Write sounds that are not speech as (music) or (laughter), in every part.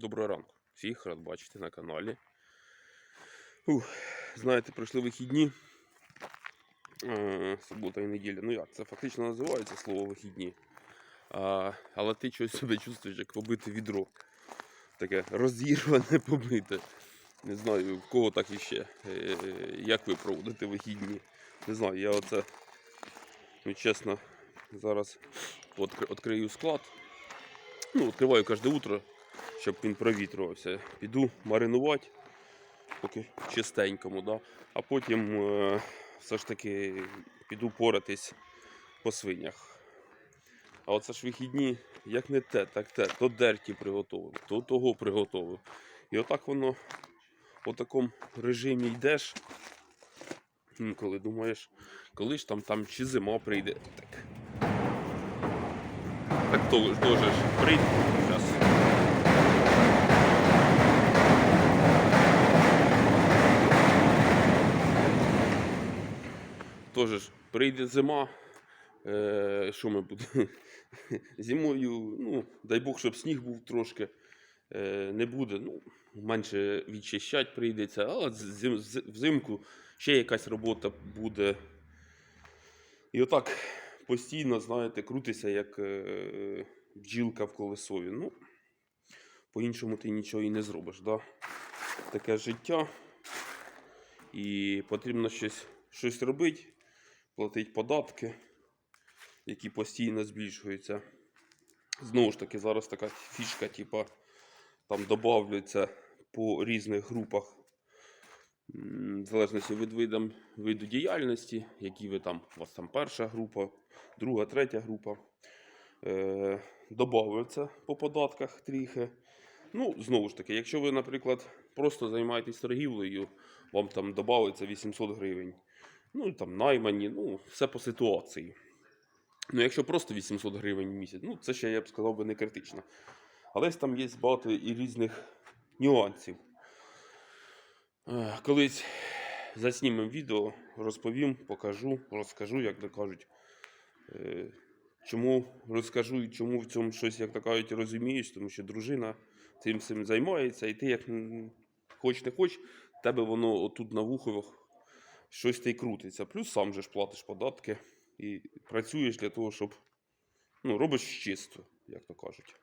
Доброго ранку. Всіх рад бачити на каналі. Ух, знаєте, пройшли вихідні. Е, субота і неділя. Ну як, це фактично називається слово вихідні. А, але ти щось себе чувствуєш, як побите відро. Таке розірване, побите. Не знаю, в кого так іще. Е, як ви проводите вихідні. Не знаю, я оце, ну чесно, зараз відкрию склад. Ну, відкриваю кожне утро, щоб він провітрювався. Піду маринувати, поки чистенькому, да? а потім е, все ж таки піду поратись по свинях. А оце ж вихідні, як не те, так те, то дерті приготовив, то того приготовив. І отак воно в такому режимі йдеш. Інколи думаєш, коли ж там, там чи зима прийде. Так. Так то ж прийде. Зараз. Тоже ж прийде зима. Е, що ми будемо? (laughs) Зимою, ну, дай Бог, щоб сніг був трошки. Е, не буде. Ну, менше відчищати прийдеться, але зим- взимку ще якась робота буде. І отак постійно, знаєте, крутися, як е, бджілка в колесові. Ну, по-іншому ти нічого і не зробиш. Да? Таке життя. І потрібно щось, щось робити, платити податки, які постійно збільшуються. Знову ж таки, зараз така фішка, типа, там додавлюється по різних групах, в залежності від видам, виду діяльності, які ви там, у вас там перша група, друга, третя група. Е, Добавиться по податках трохи. Ну, знову ж таки, якщо ви, наприклад, просто займаєтесь торгівлею, вам там додається 800 гривень. Ну, там наймані, ну, все по ситуації. Ну, якщо просто 800 гривень в місяць, ну, це ще я б сказав би не критично. Але там є багато і різних нюансів. Е, Колись заснімемо відео, розповім, покажу, розкажу, як то кажуть. Е, Чому розкажу і чому в цьому щось, як то кажуть, розумієш, тому що дружина цим всім займається, і ти як хоч не хоч, тебе воно отут на вуховах щось та й крутиться. Плюс сам же ж платиш податки і працюєш для того, щоб ну, робиш чисто, як то кажуть.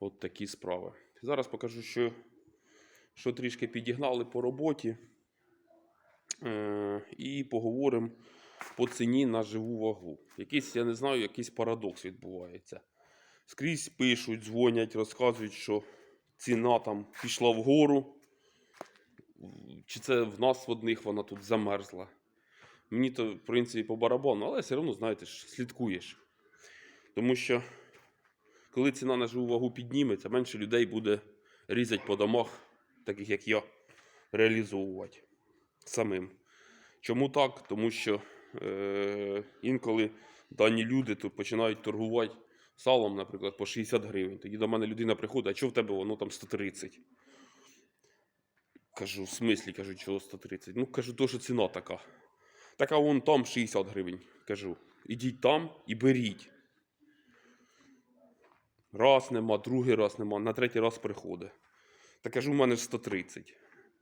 От такі справи. Зараз покажу, що, що трішки підігнали по роботі. Е, і поговоримо по ціні на живу вагу. Якийсь, я не знаю, якийсь парадокс відбувається. Скрізь пишуть, дзвонять, розказують, що ціна там пішла вгору. Чи це в нас в одних вона тут замерзла. Мені то, в принципі, по барабану, але все одно, знаєте, слідкуєш. Тому що, коли ціна на живу вагу підніметься, менше людей буде різати по домах, таких як я, реалізовувати самим. Чому так? Тому що е, інколи дані люди тут починають торгувати салом, наприклад, по 60 гривень. Тоді до мене людина приходить, а чого в тебе воно там 130? Кажу, в смислі, кажу, чого 130? Ну, кажу, що ціна така. Така вон там 60 гривень. Кажу, ідіть там і беріть. Раз нема, другий раз нема, на третій раз приходить. Та кажу, в мене ж 130.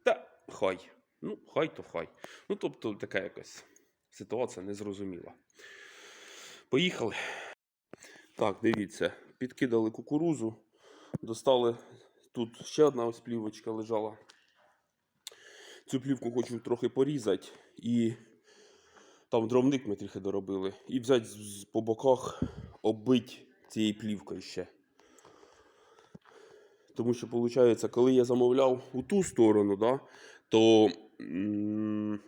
Та хай. Ну, хай то хай. Ну, тобто, така якась ситуація незрозуміла. Поїхали. Так, дивіться, підкидали кукурузу, достали. Тут ще одна ось плівочка лежала. Цю плівку хочу трохи порізати і там дровник ми трохи доробили. І взяти по боках оббить цією плівкою ще. Тому що, виходить, коли я замовляв у ту сторону, да, то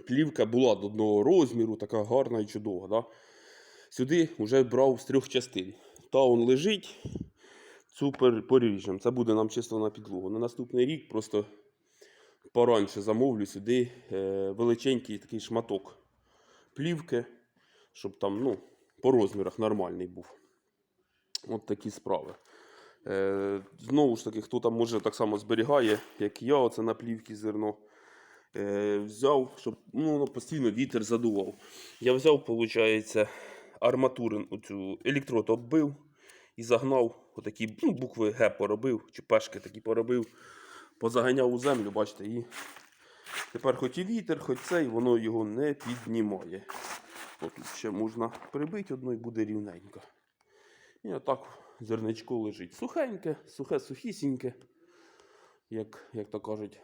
плівка була до одного розміру, така гарна і чудова. Да. Сюди вже брав з трьох частин. Та он лежить, цю пер- поріжемо. Це буде нам чисто на підлогу. На наступний рік просто пораньше замовлю сюди е, величенький такий шматок плівки, щоб там ну, по розмірах нормальний був. От такі справи. Е, знову ж таки, хто там може так само зберігає, як я, оце на плівці зерно. Е, взяв, щоб ну, постійно вітер задував. Я взяв, виходить, арматурин, оцю електрод оббив і загнав отакі ну, букви Г поробив, чи пешки такі поробив, позаганяв у землю, бачите, і тепер хоч і вітер, хоч цей, воно його не піднімає. Отут ще можна прибити одно і буде рівненько. І отак зерничко лежить. Сухеньке, сухе, сухісіньке, як, як то кажуть.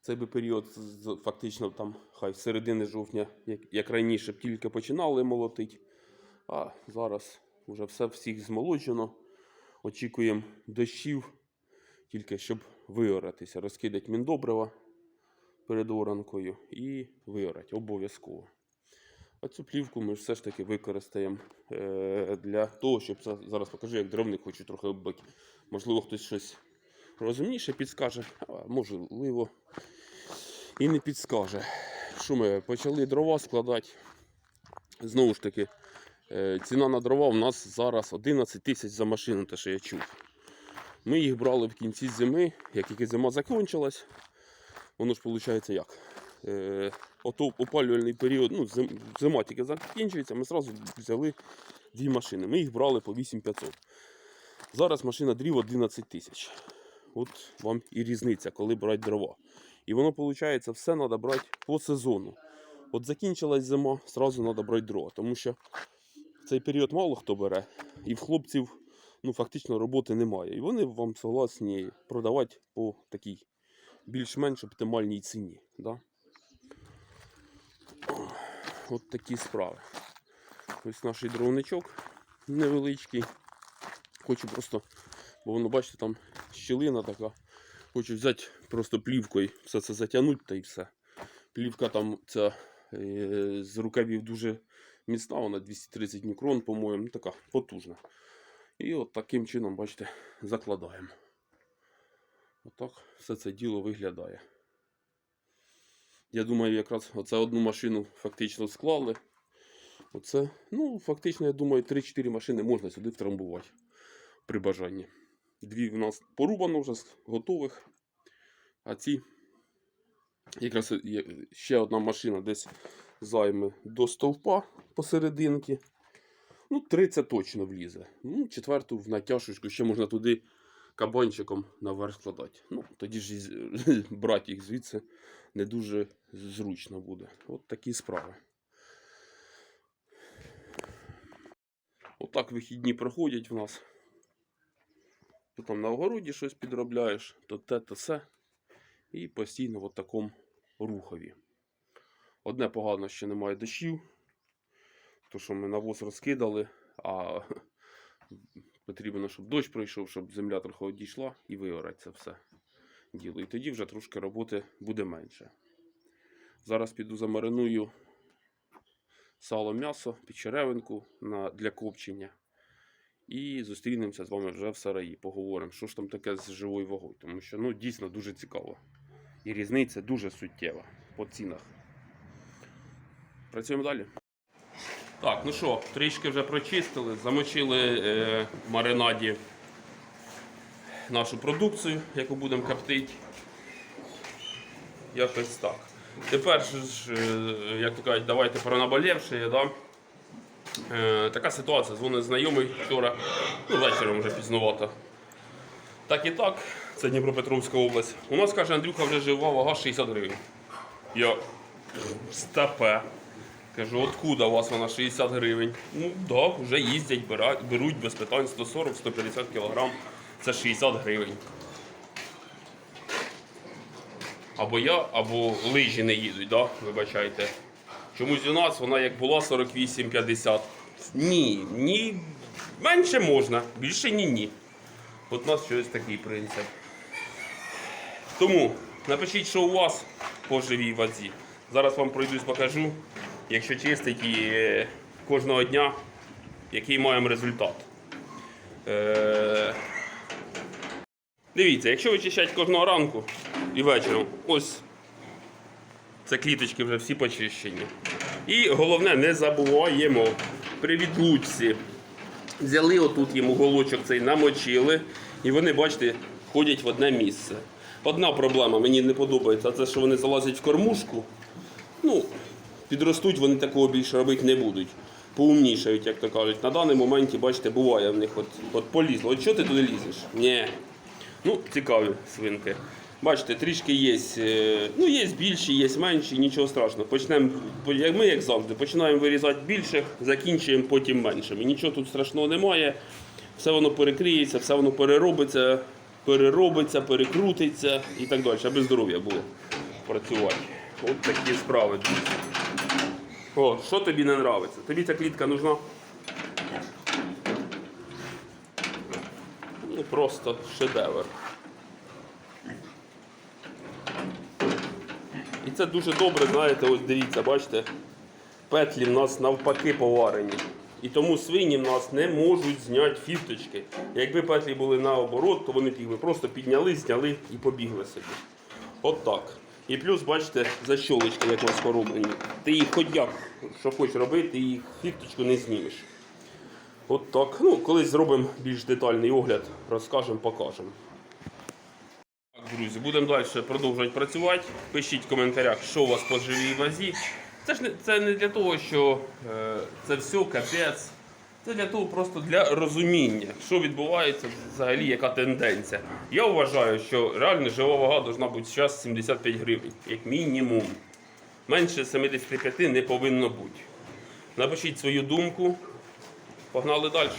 Цей би період фактично там хай середини жовтня, як, як раніше, б тільки починали молотити. А зараз вже все всіх змолоджено. Очікуємо дощів, тільки щоб виоратися, розкидати міндобрива перед оранкою і виорати обов'язково. А цю плівку ми все ж таки використаємо е, для того, щоб зараз покажу, як дровник хочу трохи оббити. Можливо, хтось щось розумніше підскаже, а можливо і не підскаже. Що ми почали дрова складати. Знову ж таки, е, ціна на дрова у нас зараз 11 тисяч за машину, те, що я чув. Ми їх брали в кінці зими, як тільки зима закінчилась. Воно ж виходить як? Е, ото опалювальний період, ну, зим, зима тільки закінчується, ми одразу взяли дві машини. Ми їх брали по 8500. Зараз машина дрів 11 тисяч. От вам і різниця, коли брати дрова. І воно виходить, все треба брати по сезону. От закінчилась зима, одразу треба брати дрова, тому що в цей період мало хто бере, і в хлопців ну, фактично роботи немає. І вони вам согласні продавати по такій більш-менш оптимальній ціні. Да? От такі справи. Ось наш дровничок невеличкий. Хочу просто, бо воно, бачите, там щілина така. Хочу взяти просто плівкою, все це затягнути та і все. Плівка там ця е, з рукавів дуже міцна, вона 230 мікрон, по-моєму, ну, така потужна. І от таким чином, бачите, закладаємо. Отак все це діло виглядає. Я думаю, якраз оце одну машину фактично склали. Оце, ну, фактично, я думаю, 3-4 машини можна сюди втрамбувати при бажанні. Дві в нас порубано вже готових. А ці якраз ще одна машина десь займе до стовпа посерединки. Ну, (laughs) три це точно влізе. Ну, четверту в натяжечку ще можна туди кабанчиком наверх складати. Ну, тоді ж (laughs) брати їх звідси не дуже зручно буде. От такі справи. Отак вихідні проходять в нас. То там на огороді щось підробляєш, то те, то все. І постійно в такому рухові. Одне погано, що немає дощів, то що ми навоз розкидали, а (laughs) потрібно, щоб дощ пройшов, щоб земля трохи одійшла і виорати це все діло. І тоді вже трошки роботи буде менше. Зараз піду замариную сало м'ясо під черевинку на, для копчення. І зустрінемося з вами вже в сараї. Поговоримо, що ж там таке з живою вагою. Тому що ну, дійсно дуже цікаво. І різниця дуже суттєва по цінах. Працюємо далі. Так, ну що, трішки вже прочистили, замочили е, в маринаді нашу продукцію, яку будемо коптити. Якось так. Тепер ж, е, як то кажуть, давайте про наболівши, да? Е, така ситуація, дзвонить знайомий вчора, ну вечором вже пізнувато. Так і так, це Дніпропетровська область. У нас каже, Андрюха вже жива вага 60 гривень. Я стапе. Кажу, откуда у вас вона 60 гривень? Ну да, вже їздять, беруть без питань 140-150 кг. Це 60 гривень. Або я, або лижі не їдуть, да? вибачайте. Чомусь у нас вона як була 48-50. Ні, ні. Менше можна, більше ні ні. От у нас щось такий принцип. Тому напишіть, що у вас по живій вазі. Зараз вам пройдусь, покажу, якщо чистить і кожного дня, який маємо результат. Е... Дивіться, якщо вичищати кожного ранку і вечором, ось це кліточки вже всі почищені. І головне, не забуваємо при відлучці. Взяли отут їм уголочок цей, намочили, і вони, бачите, ходять в одне місце. Одна проблема мені не подобається, це що вони залазять в кормушку. Ну, підростуть, вони такого більше робити не будуть. поумнішають, як то кажуть. На даний моменті, бачите, буває в них от, от полізло. От що ти туди лізеш? Ні. Ну, цікаві свинки. Бачите, трішки є. е, Ну, є більші, є менші, нічого страшного. Почнемо, як ми, як завжди, починаємо вирізати більших, закінчуємо потім меншими. Нічого тут страшного немає. Все воно перекриється, все воно переробиться, переробиться, перекрутиться і так далі, аби здоров'я було працювати. От такі справи. О, що тобі не подобається? Тобі ця клітка нужна? Ну просто шедевр. І це дуже добре, знаєте, ось дивіться, бачите, петлі в нас навпаки поварені. І тому свині в нас не можуть зняти фірточки. Якби петлі були наоборот, то вони б їх просто підняли, зняли і побігли собі. От так. І плюс, бачите, защолочки, як у нас пороблені. Ти їх хоч як, що хочеш робити, ти їх фірточку не знімеш. От так. Ну, колись зробимо більш детальний огляд, розкажемо, покажемо. Так, друзі, будемо далі продовжувати працювати. Пишіть в коментарях, що у вас по живій вазі. Це ж не, це не для того, що е, це все капець. Це для того просто для розуміння, що відбувається взагалі, яка тенденція. Я вважаю, що реально жива вага повинна бути зараз 75 гривень, як мінімум. Менше 75 не повинно бути. Напишіть свою думку. Погнали далі.